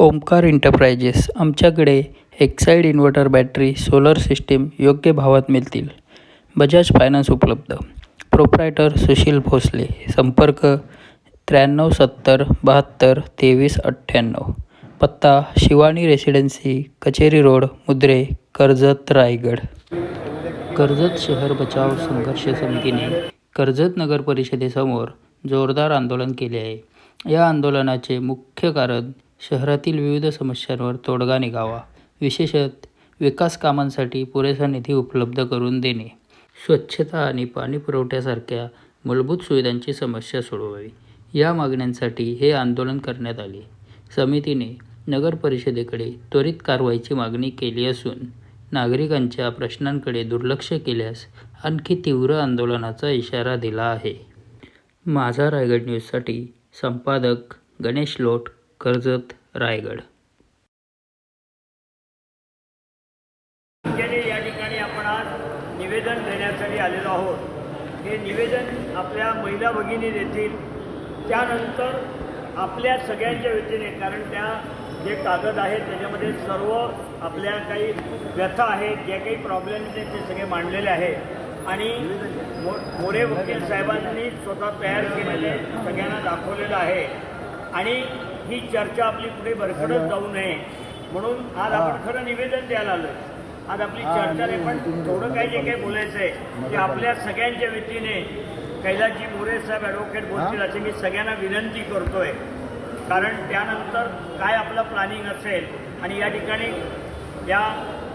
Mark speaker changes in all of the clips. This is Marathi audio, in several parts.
Speaker 1: ओमकार इंटरप्राइजेस आमच्याकडे Exide inverter battery solar system योग्य भावात मिळतील. बजाज फायनान्स उपलब्ध. प्रोप्रायटर सुशील भोसले संपर्क त्र्याण्णव सत्तर बहात्तर तेवीस अठ्ठ्याण्णव. पत्ता शिवानी रेसिडेन्सी कचेरी रोड मुद्रे कर्जत रायगड. कर्जत शहर बचाव संघर्ष समितीने कर्जत नगर परिषदेसमोर जोरदार आंदोलन केले आहे. या आंदोलनाचे मुख्य कारण शहरातील विविध समस्यांवर तोडगा निघावा. विशेषत विकास कामांसाठी पुरेसा निधी उपलब्ध करून देणे. स्वच्छता आणि पाणी पुरवठ्यासारख्या मूलभूत सुविधांची समस्या सोडवावी. या मागण्यांसाठी हे आंदोलन करण्यात आले. समितीने नगर परिषदेकडे त्वरित कारवाईची मागणी केली असून नागरिकांच्या प्रश्नांकडे दुर्लक्ष केल्यास आणखी तीव्र आंदोलनाचा इशारा दिला आहे. माझा रायगड न्यूजसाठी संपादक गणेश लोट कर्जत रायगड.
Speaker 2: या ठिकाणी आपण आज निवेदन देण्यासाठी आलेलो आहोत. हे निवेदन आपल्या महिला भगिनी देतील. त्यानंतर आपल्या सगळ्यांच्या वतीने कारण त्या जे कागद आहेत त्याच्यामध्ये सर्व आपल्या काही व्यथा आहेत जे काही प्रॉब्लेम्स आहेत ते सगळे मांडलेले आहेत. आणि मो मोरे वकील साहेबांनी स्वतः तयार केलेले सगळ्यांना दाखवलेलं आहे. आणि ही चर्चा आपली पुढे भरकटत जाऊ नये. म्हणून आज आपण खरं निवेदन द्यायला आलो आज आपली चर्चा नाही पण थोडं काही जे काही बोलायचं आहे ते आपल्या सगळ्यांच्या वतीने कैलासजी मोरे साहेब ॲडव्होकेट बोलतील असे मी सगळ्यांना विनंती करतोय. कारण त्यानंतर काय आपलं प्लॅनिंग असेल आणि या ठिकाणी या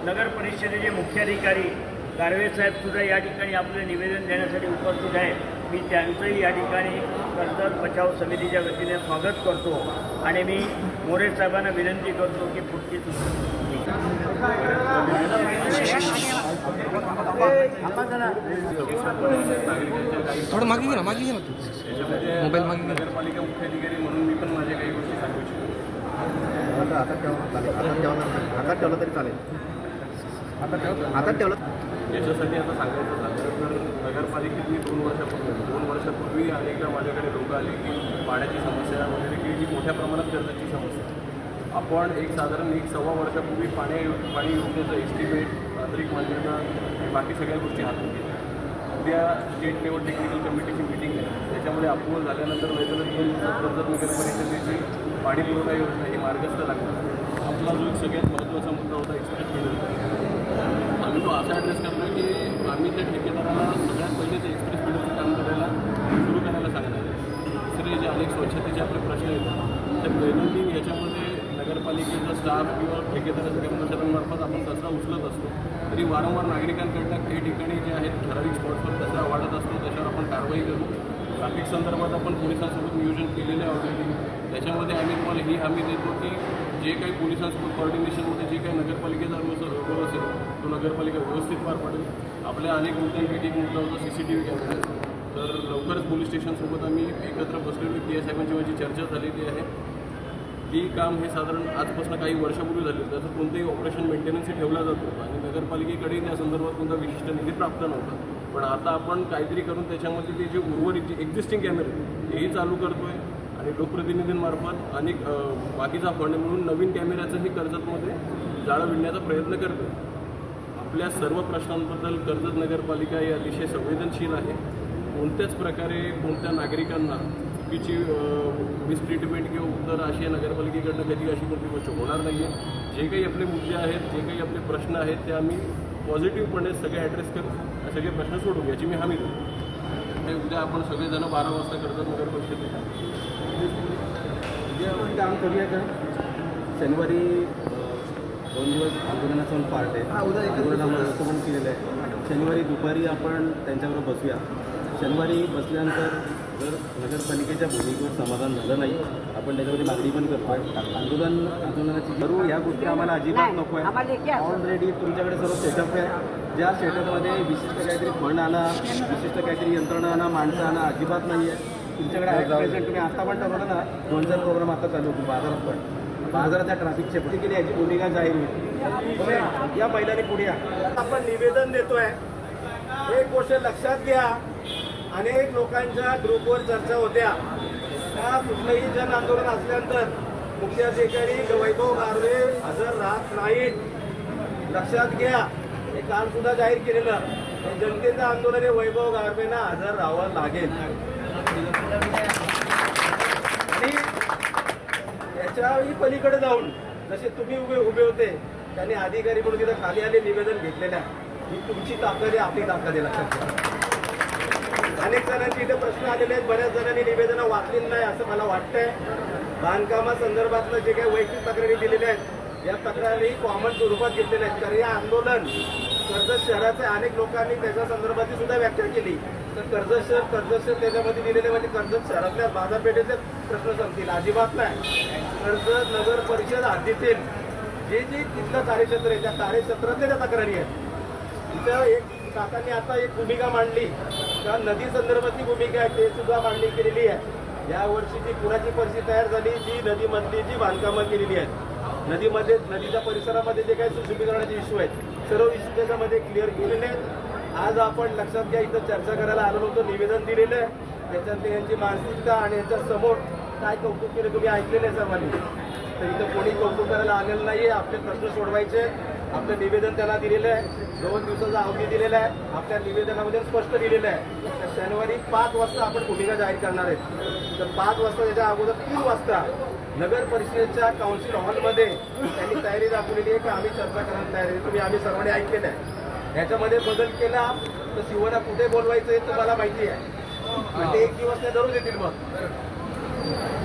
Speaker 2: नगर परिषदेचे मुख्याधिकारी गारवे साहेब सुद्धा या ठिकाणी आपलं निवेदन देण्यासाठी उपस्थित आहेत. मी त्यांचंही या ठिकाणी कर्जत बचाव समितीच्या वतीने स्वागत करतो आणि मी मोरे साहेबांना विनंती करतो की पुढची
Speaker 3: थोडं मागे घे ना मागे घे ना तू मोबाईल मागे.
Speaker 4: नगरपालिका मुख्याधिकारी म्हणून मी पण माझ्या काही गोष्टी सांगू इच्छितो
Speaker 5: आता आता ठेवा चालेल आता ठेवलं आता ठेवलं तरी चालेल आता ठेव. आता ठेवलं.
Speaker 4: याच्यासाठी आता सांगायचं झालं तर नगरपालिकेतनी दोन वर्षापूर्वी दोन वर्षापूर्वी अनेकदा माझ्याकडे लोक आले की पाण्याची समस्या वगैरे की जी मोठ्या प्रमाणात गरजेची समस्या. आपण एक साधारण एक सव्वा वर्षापूर्वी पाणी पाणी योजनेचं एस्टिमेट तांत्रिक मान्यता बाकी सगळ्या गोष्टी हातून घेतल्या. उद्या स्टेट लेवल टेक्निकल कमिटीची मिटिंग आहे. त्याच्यामध्ये अप्रुव्हल झाल्यानंतर वेगळं दोन दिवसात कर्जत नगर परिषदेची पाणी पुरवठा योजना ही मार्गस्थ लागणार. आपला जो सगळ्यात महत्त्वाचा मुद्दा होता एक्सप्रेस केलेला. आम्ही तो असा ॲड्रेस करतो की आम्ही त्या ठेकेदाराला सगळ्यात पहिले ते एक्सप्रेस मिडलचं काम करायला सुरू करायला सांगणार आहे. दुसरे जे अनेक स्वच्छतेचे आपले प्रश्न आहेत तर दैनंदिन याच्यामध्ये नगरपालिकेचा स्टाफ किंवा ठेकेदाराच्या कर्मचाऱ्यांमार्फत आपण कचरा उचलत असतो. तरी वारंवार नागरिकांकडनं काही ठिकाणी जे आहेत ठराविक स्पॉट्सवर कचरा वाढत असतो त्याच्यावर आपण कारवाई करू. ट्रॅफिक संदर्भात आपण पोलिसांसोबत नियोजन केलेलं आहे ऑलरेडी त्याच्यामध्ये आम्ही तुम्हाला ही हमी देतो की जे काही पोलिसांसोबत कॉर्डिनेशनमध्ये जे काही नगरपालिकेचा रोल असेल तो नगरपालिका व्यवस्थित पार पडेल. आपल्या अनेक मुद्द्यांपैकी एक मुद्दा होता C C T V camera तर लवकरच पोलीस स्टेशनसोबत आम्ही एकत्र बसलेलो. पी एस साहेबांची माझी चर्चा झालेली आहे. ती काम हे साधारण आजपासून काही वर्षापूर्वी झाले त्याचं कोणतंही ऑपरेशन मेंटेनन्सही ठेवला जातो. आणि नगरपालिकेकडे त्या संदर्भात कोणता विशिष्ट निधी प्राप्त नव्हता. पण आता आपण काहीतरी करून त्याच्यामध्ये ते जे उर्वरित जे एक्झिस्टिंग कॅमेरे तेही चालू करतो आहे आणि लोकप्रतिनिधींमार्फत अनेक बाकीचा फंड म्हणून नवीन कॅमेऱ्याचंही कर्जतमध्ये जाळं विणण्याचा प्रयत्न करतो आपल्या सर्व प्रश्नांबद्दल कर्जत नगरपालिका ही अतिशय संवेदनशील आहे. कोणत्याच प्रकारे कोणत्या नागरिकांना चुकीची मिसट्रीटमेंट किंवा उत्तर अशी नगरपालिकेकडनं कधी अशी कोणती गोष्ट होणार नाही आहे जे काही आपले मुद्दे आहेत जे काही आपले प्रश्न आहेत ते आम्ही पॉझिटिव्हपणे सगळे ॲड्रेस करू सगळे प्रश्न सोडू याची मी हमी देतो. उद्या आपण सगळेजण बारा वाजता कर्जत नगर परिषदेत
Speaker 5: आपण काम करूया का? शनिवारी दोन दिवस आंदोलनाचा पण पार्ट आहे. आंदोलनामध्ये असं पण केलेलं आहे. शनिवारी दुपारी आपण त्यांच्याबरोबर बसूया. शनिवारी बसल्यानंतर जर नगरपालिकेच्या भूमिकेवर समाधान झालं नाही आपण त्याच्यामध्ये मागणी पण करतोय. आंदोलन आंदोलनाची करू या गोष्टी आम्हाला अजिबात नको आहे ऑलरेडी तुमच्याकडे सर्व सेटअप आहे. ज्या सेटअपमध्ये विशिष्ट काहीतरी फंड आणा विशिष्ट काहीतरी यंत्रणा आणा माणसं आणा अजिबात नाही आहे तुमच्याकडे आहे. प्रेझेंट तुम्ही आता पण ठरवलं ना. दोन हजार प्रोग्राम आता चालू होतो बाजारात पण. बाजाराच्या ट्रॅफिकचे केली याची? भूमिका जाहीर होईल या महिलांनी पुढे या.
Speaker 6: आपण निवेदन देतोय. एक गोष्ट लक्षात घ्या. अनेक लोकांच्या ग्रुपवर चर्चा होत्या. त्या कुठलंही जन आंदोलन असल्यानंतर मुख्याधिकारी वैभव गारवे हजर राहत नाहीत. लक्षात घ्या. हे काल सुद्धा जाहीर केलेलं. जनतेचं आंदोलन हे वैभव गारवेंना हजर राहावं लागेल. आणि याच्याही पलीकडे जाऊन जसे तुम्ही उभे उभे होते त्यांनी अधिकारी म्हणून तिथं खाली आले निवेदन घेतलेलं आहे. ही तुमची ताकद आहे आपली ताकद आहे लक्षात घ्या अनेक जणांचे इथे प्रश्न आलेले आहेत बऱ्याच जणांनी निवेदनं वाचलेली नाही असं मला वाटतंय. बांधकामासंदर्भातलं जे काही वैयक्तिक तक्रारी दिलेल्या आहेत या तक्रारी कॉमन स्वरूपात घेतलेल्या आहेत. कारण या आंदोलन कर्जत शहराचे अनेक लोकांनी त्याच्या संदर्भातली सुद्धा व्याख्या केली. तर कर्जत शहर कर्जत शहर त्याच्यामध्ये दिलेले म्हणजे कर्जत शहरातल्या बाजारपेठेचे प्रश्न सांगतील अजिबात नाही. कर्जत नगर परिषद हद्दीतील जे जे तिथलं कार्यक्षेत्र आहे त्या कार्यक्षेत्रातल्या त्या तक्रारी आहेत तिथं एक काकांनी आता एक भूमिका मांडली. त्या नदी संदर्भातली भूमिका आहे ते सुद्धा मांडणी केलेली आहे. या वर्षी जी पुराची परिस्थिती तयार झाली जी नदीमधली जी बांधकामं केलेली आहेत नदीमध्ये नदीच्या परिसरामध्ये जे काही सुशुभीकरणाचे इश्यू आहेत सर्व इश्यू त्याच्यामध्ये क्लिअर केलेले आहेत. आज आपण लक्षात घ्या इथं चर्चा करायला आलो होतो निवेदन दिलेलं आहे. त्याच्यातली यांची मानसिकता आणि यांच्या समोर काय कौतुक केले तुम्ही ऐकलेलं आहे सर्वांनी? तर इथं कोणी कौतुक करायला आलेलं नाहीये आपले प्रश्न सोडवायचे. आपलं निवेदन त्याला दिलेलं आहे. दोन दिवसाचा अवधी दिलेला आहे. आपल्या निवेदनामध्ये स्पष्ट दिलेलं आहे. तर शनिवारी पाच वाजता आपण भूमिका जाहीर करणार आहेत. तर पाच वाजता त्याच्या अगोदर तीन वाजता नगर परिषदेच्या काउन्सिल हॉलमध्ये त्यांनी तयारी दाखवलेली आहे की आम्ही चर्चा करायला तयार आहे. तुम्ही आम्ही सर्वांनी ऐकलेलं आहे. ह्याच्यामध्ये बदल केला तर शिवना कुठे बोलवायचं हे तुम्हाला माहिती आहे. आणि ते एक दिवस ते धरून देतील मग.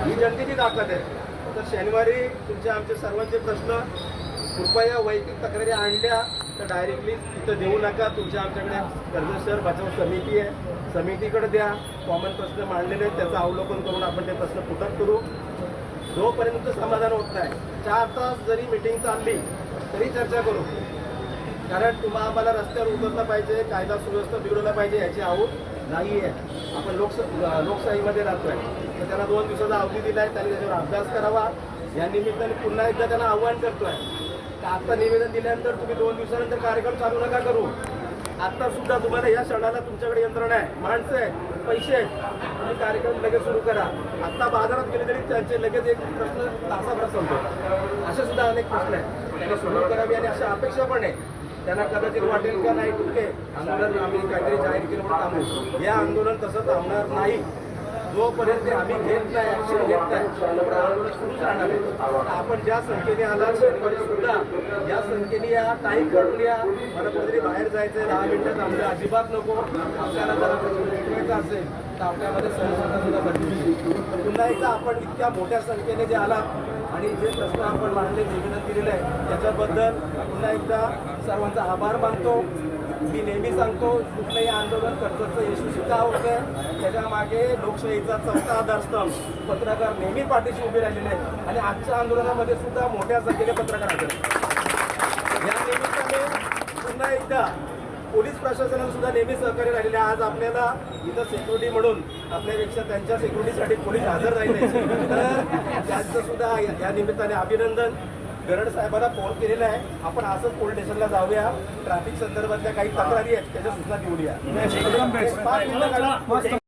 Speaker 6: ही जनतेची ताकद आहे. तर शनिवारी तुमचे आमचे सर्वांचे प्रश्न कृपया वैयक्तिक तक्रारी आणल्या तर डायरेक्टली तिथं देऊ नका. तुमच्या आमच्याकडे कर्ज शहर बचाव समिती आहे. समितीकडे द्या. कॉमन प्रश्न मांडलेले आहेत. त्याचं अवलोकन करून आपण ते प्रश्न पुटक करू. जोपर्यंत समाधान होत नाही चार तास जरी मिटिंग चालली तरी चर्चा करू. कारण तुम्हा आम्हाला रस्त्यावर उतरलं पाहिजे कायदा सुव्यवस्था बिघडवला पाहिजे याची आवड नाही आहे आपण लोकस लोकशाहीमध्ये राहतोय. तर त्यांना दोन दिवसाचा अवधी दिला आहे त्यांनी त्याच्यावर अभ्यास करावा. या निमित्ताने पुन्हा एकदा त्यांना आव्हान करतोय. आता निवेदन दिल्यानंतर तुम्ही दोन दिवसानंतर कार्यक्रम चालू नका करू. आता सुद्धा तुम्हाला या क्षणाला तुमच्याकडे यंत्रणा आहे. माणसं आहे पैसे आहेत. तुम्ही कार्यक्रम लगेच सुरू करा. आता बाजारात गेले तरी त्यांचे लगेच एक प्रश्न तासाभरात संपतो. असे सुद्धा अनेक प्रश्न आहेत. त्यांना सुरू करावी आणि अशा अपेक्षा पण आहे त्यांना कदाचित वाटेल का? नाही ठीक आंदोलन आम्ही काहीतरी जाहीर केलं म्हणून थांबू. हे आंदोलन तसं थांबणार नाही. जोपर्यंत ते आम्ही घेत नाही ऍक्शन घेत नाही. तोपर्यंत आंदोलन सुरूच राहणार आहे. आपण ज्या संख्येने आला शनिवारी सुद्धा या संख्येने या टाईम करून या. मला कुठेतरी बाहेर जायचं दहा मिनिटं थांबलं. अजिबात नको. आपल्याला जरा उठवायचं असेल तर आपल्यामध्ये सहजता सुद्धा बदलली पुन्हा एकदा आपण इतक्या मोठ्या संख्येने जे आलात आणि जे प्रश्न आपण मांडले निवेदन दिलेलं आहे त्याच्याबद्दल पुन्हा एकदा सर्वांचा आभार मानतो. मी नेहमी सांगतो कुठलंही आंदोलन कर्जतचं यशस्वी का होतं. त्याच्यामागे लोकशाहीचा चौथा आधारस्तंभ पत्रकार नेहमी पाठीशी उभे राहिलेले आहेत. आणि आजच्या आंदोलनामध्ये सुद्धा मोठ्या संख्येने पत्रकार आले आहेत. या निमित्ताने पुन्हा एकदा पोलीस प्रशासनाला सुद्धा नेहमी सहकार्य राहिलेले आज आपल्याला इथं सिक्युरिटी म्हणून आपल्यापेक्षा त्यांच्या सिक्युरिटीसाठी पोलीस हजर राहिले तर त्यांचं सुद्धा या निमित्ताने अभिनंदन. गरड साहेबांना फोन केलेला आहे. आपण असंच पोलीस स्टेशनला जाऊया. ट्रॅफिक संदर्भातल्या काही तक्रारी आहेत त्याच्या सूचना देऊया काढा.